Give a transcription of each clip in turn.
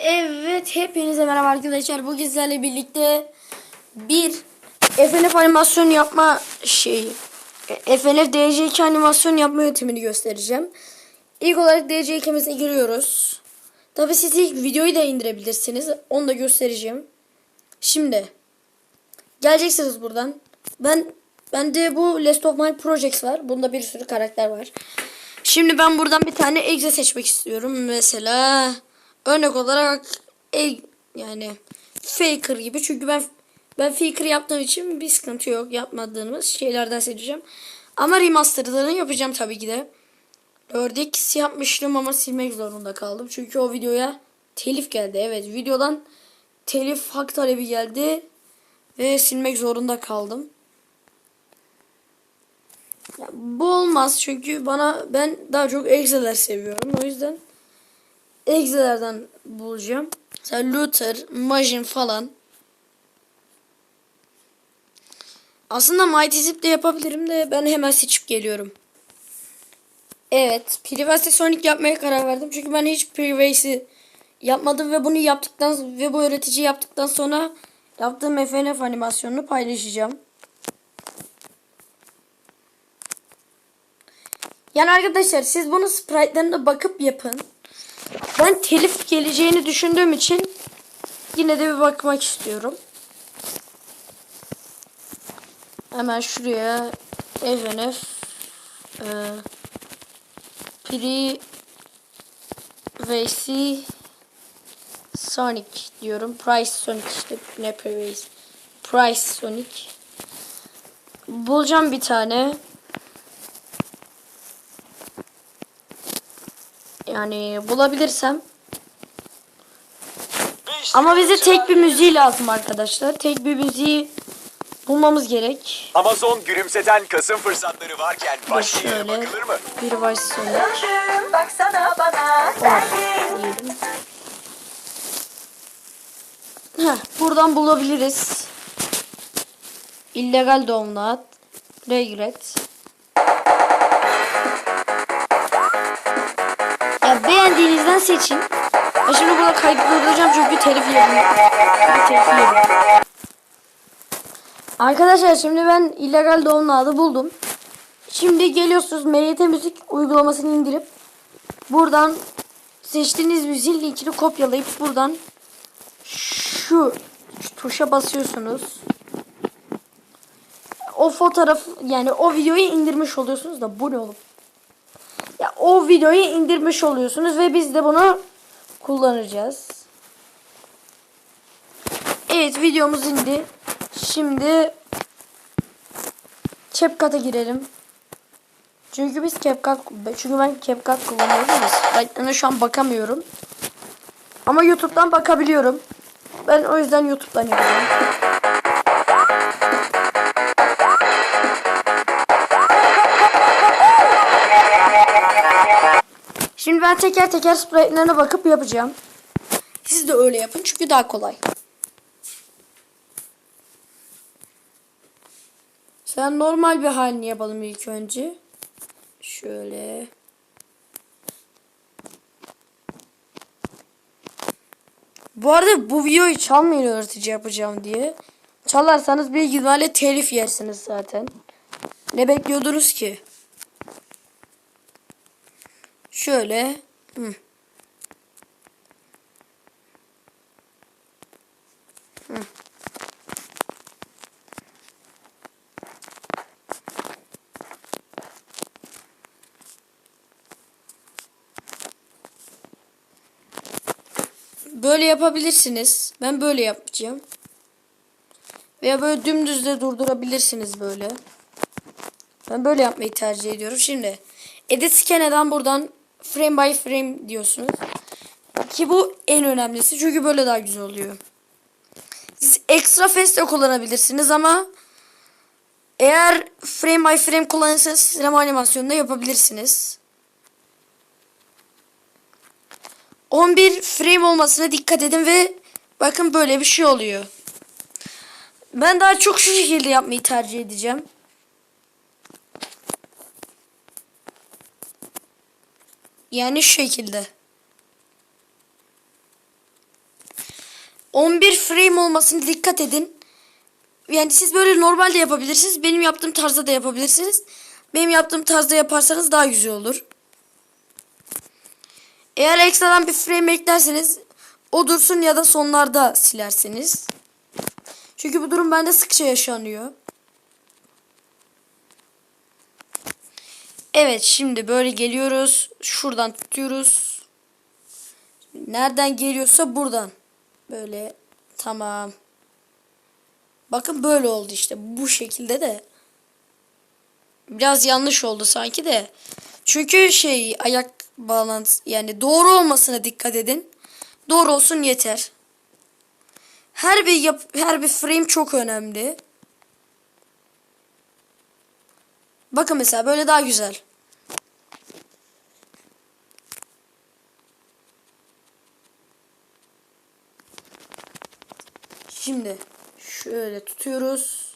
Evet hepinize merhaba arkadaşlar. Bugün sizlerle birlikte bir FNF animasyon yapma şeyi. FNF DC2 animasyon yapma yöntemini göstereceğim. İlk olarak DC2'mize giriyoruz. Tabi siz ilk videoyu da indirebilirsiniz. Onu da göstereceğim. Şimdi geleceksiniz buradan. Ben bende bu Last of My Projects var. Bunda bir sürü karakter var. Şimdi ben buradan bir tane exe seçmek istiyorum. Mesela örnek olarak e, yani faker gibi. Çünkü ben ben faker yaptığım için bir sıkıntı yok. Yapmadığımız şeylerden seçeceğim. Ama remasterlarını yapacağım tabii ki de. 4x yapmıştım ama silmek zorunda kaldım. Çünkü o videoya telif geldi. Evet videodan telif hak talebi geldi. Ve silmek zorunda kaldım. Ya, bu olmaz çünkü bana ben daha çok egzeler seviyorum. O yüzden egzelerden bulacağım. Mesela Luther, Majin falan. Aslında Mighty Zip de yapabilirim de ben hemen seçip geliyorum. Evet. Privacy Sonic yapmaya karar verdim. Çünkü ben hiç Privacy yapmadım ve bunu yaptıktan ve bu öğretici yaptıktan sonra yaptığım FNF animasyonunu paylaşacağım. Yani arkadaşlar siz bunu sprite'larına bakıp yapın. Ben telif geleceğini düşündüğüm için yine de bir bakmak istiyorum. Hemen şuraya FNF e, Privacy Sonic diyorum. Price Sonic işte ne Privacy. Price Sonic. Bulacağım bir tane. Yani bulabilirsem. Ama bize tek bir müziği lazım arkadaşlar. Tek bir müziği bulmamız gerek. Amazon gülümseten Kasım fırsatları varken yere şöyle. bakılır mı? Bir Vice Sonic. Gördüm baksana bana diyelim. Heh, buradan bulabiliriz. İllegal download. Regret. Beğendiğinizden seçin. Ben şimdi burada kaydedeceğim çünkü telif yedim. Arkadaşlar şimdi ben illegal download'ı buldum. Şimdi geliyorsunuz MYT müzik uygulamasını indirip buradan seçtiğiniz müziğin linkini kopyalayıp buradan şu, şu tuşa basıyorsunuz. O fotoğraf yani o videoyu indirmiş oluyorsunuz da bu ne oğlum? Ya o videoyu indirmiş oluyorsunuz ve biz de bunu kullanacağız. Evet videomuz indi. Şimdi CapCut'a girelim. Çünkü biz CapCut çünkü ben CapCut kullanıyorum sprite'lerine şu an bakamıyorum. Ama YouTube'dan bakabiliyorum. Ben o yüzden YouTube'dan yapıyorum. Şimdi ben teker teker sprite'lerine bakıp yapacağım. Siz de öyle yapın çünkü daha kolay. Sen normal bir halini yapalım ilk önce. Şöyle. Bu arada bu videoyu çalmayın öğretici yapacağım diye. Çalarsanız büyük ihtimalle telif yersiniz zaten. Ne bekliyordunuz ki? Şöyle. Hı. Hı. Böyle yapabilirsiniz. Ben böyle yapacağım. Veya böyle dümdüz de durdurabilirsiniz böyle. Ben böyle yapmayı tercih ediyorum. Şimdi Edit Scan'den buradan frame by frame diyorsunuz. Ki bu en önemlisi. Çünkü böyle daha güzel oluyor. Siz extra fast de kullanabilirsiniz ama eğer frame by frame kullanırsanız sinema animasyonunda yapabilirsiniz. 11 frame olmasına dikkat edin ve bakın böyle bir şey oluyor. Ben daha çok şu şekilde yapmayı tercih edeceğim. Yani şu şekilde. 11 frame olmasına dikkat edin. Yani siz böyle normalde yapabilirsiniz. Benim yaptığım tarzda da yapabilirsiniz. Benim yaptığım tarzda yaparsanız daha güzel olur. Eğer ekstradan bir frame eklerseniz o dursun ya da sonlarda silersiniz. Çünkü bu durum bende sıkça yaşanıyor. Evet şimdi böyle geliyoruz. Şuradan tutuyoruz. Nereden geliyorsa buradan. Böyle tamam. Bakın böyle oldu işte. Bu şekilde de. Biraz yanlış oldu sanki de. Çünkü şey ayak bağlantısı yani doğru olmasına dikkat edin. Doğru olsun yeter. Her bir yap, her bir frame çok önemli. Bakın mesela böyle daha güzel. Şimdi şöyle tutuyoruz.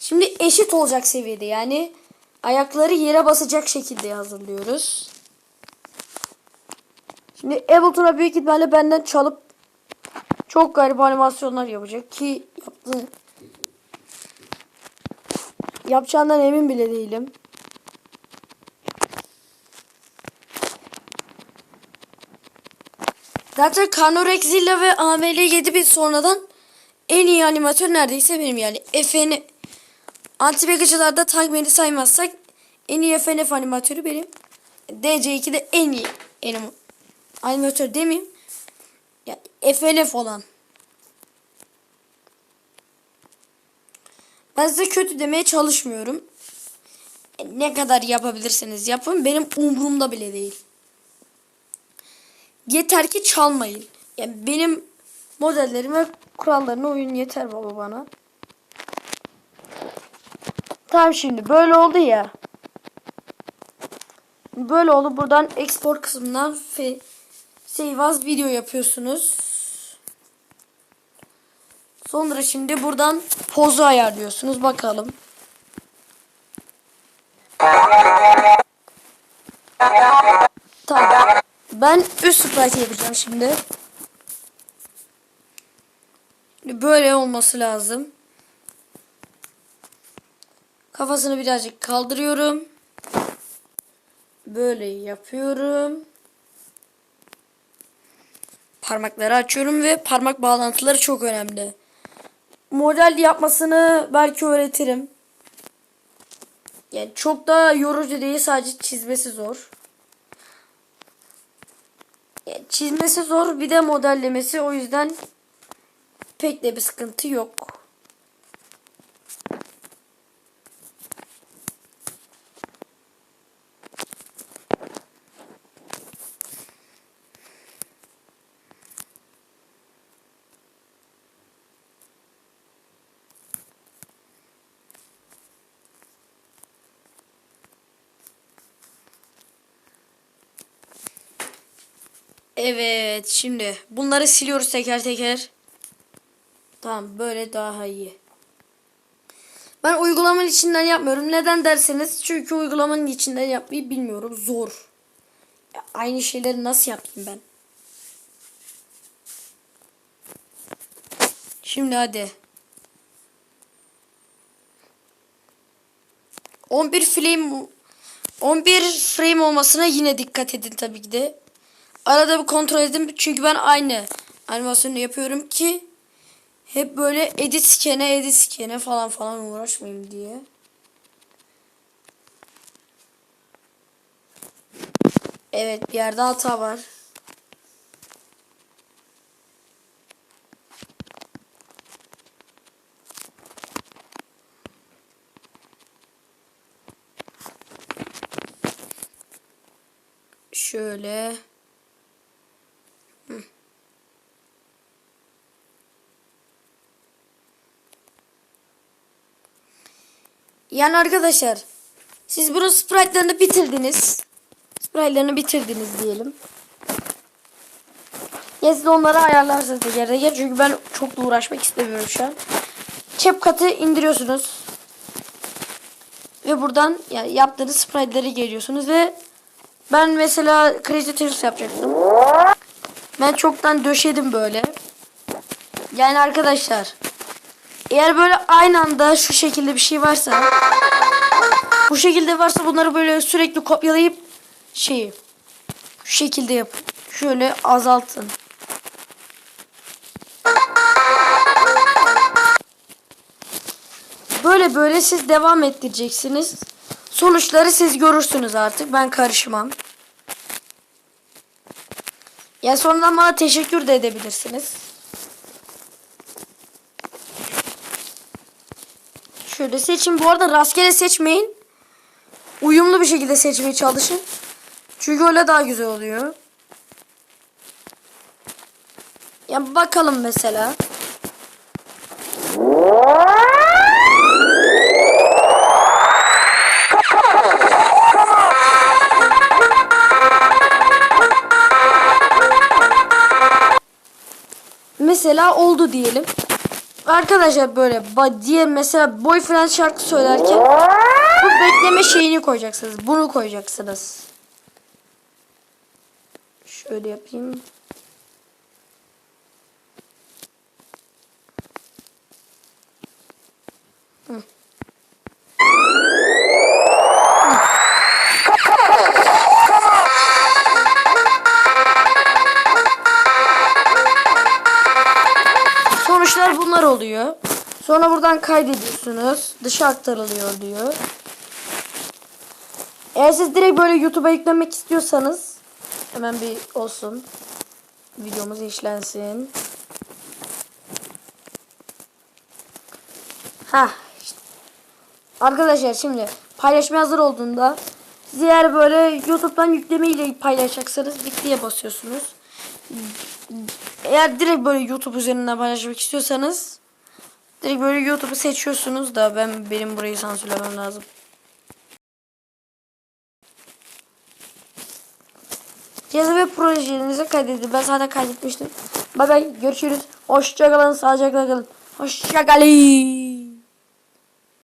Şimdi eşit olacak seviyede yani ayakları yere basacak şekilde hazırlıyoruz. Şimdi Ableton'a büyük ihtimalle benden çalıp çok garip animasyonlar yapacak ki yaptı. Yapacağından emin bile değilim. Zaten Canorexilla ve AML 7000 sonradan en iyi animatör neredeyse benim yani. FN Antibagacılarda Tankman'i saymazsak en iyi FNF animatörü benim. DC2'de en iyi anim animatör demeyeyim. Yani FNF olan. Ben size kötü demeye çalışmıyorum. E, Ne kadar yapabilirseniz yapın. Benim umurumda bile değil. Yeter ki çalmayın. Yani benim modellerime kurallarına uyun yeter baba bana. Tamam şimdi böyle oldu ya. Böyle oldu. Buradan export kısmından save video yapıyorsunuz. Sonra şimdi buradan pozu ayarlıyorsunuz. Bakalım. Tamam. Ben üst sprite yapacağım şimdi. Böyle olması lazım. Kafasını birazcık kaldırıyorum. Böyle yapıyorum. Parmakları açıyorum ve parmak bağlantıları çok önemli. Model yapmasını belki öğretirim. Yani çok da yorucu değil sadece çizmesi zor. Yani çizmesi zor bir de modellemesi o yüzden pek de bir sıkıntı yok. Evet şimdi bunları siliyoruz teker teker. Tamam böyle daha iyi. Ben uygulamanın içinden yapmıyorum. Neden derseniz çünkü uygulamanın içinden yapmayı bilmiyorum. Zor. Ya aynı şeyleri nasıl yapayım ben? Şimdi hadi. 11 frame 11 frame olmasına yine dikkat edin tabii ki de. Arada bir kontrol edin çünkü ben aynı animasyonu yapıyorum ki hep böyle edit skene edit skene falan falan uğraşmayayım diye. Evet bir yerde hata var. Şöyle. Yani arkadaşlar siz bunun sprite'larını bitirdiniz. Sprite'larını bitirdiniz diyelim. Ya siz onları ayarlarsınız teker teker çünkü ben çok da uğraşmak istemiyorum şu an. CapCut'ı indiriyorsunuz. Ve buradan yani yaptığınız sprite'ları geliyorsunuz ve Ben mesela Crazy Tales yapacaktım. Ben çoktan döşedim böyle. Yani arkadaşlar. Eğer böyle aynı anda şu şekilde bir şey varsa. Bu şekilde varsa bunları böyle sürekli kopyalayıp şeyi. Şu şekilde yapın. Şöyle azaltın. Böyle böyle siz devam ettireceksiniz. Sonuçları siz görürsünüz artık. Ben karışmam. Ya sonradan bana teşekkür de edebilirsiniz. Şöyle seçin. Bu arada rastgele seçmeyin. Uyumlu bir şekilde seçmeye çalışın. Çünkü öyle daha güzel oluyor. Ya bakalım mesela. Mesela oldu diyelim. Arkadaşlar böyle diye mesela boyfriend şarkı söylerken bu bekleme şeyini koyacaksınız. Bunu koyacaksınız. Şöyle yapayım. Buradan kaydediyorsunuz. Dışa aktarılıyor diyor. Eğer siz direkt böyle YouTube'a yüklemek istiyorsanız hemen bir olsun. Videomuz işlensin. Ha işte. Arkadaşlar şimdi paylaşma hazır olduğunda siz eğer böyle YouTube'dan yüklemeyle paylaşacaksanız bittiye basıyorsunuz. Eğer direkt böyle YouTube üzerinden paylaşmak istiyorsanız direkt böyle YouTube'u seçiyorsunuz da ben benim burayı sansürlemem lazım. Yazı ve projelerinizi kaydedin. Ben zaten kaydetmiştim. Bay bay görüşürüz. Hoşçakalın. Sağlıcakla kalın. Hoşçakalın.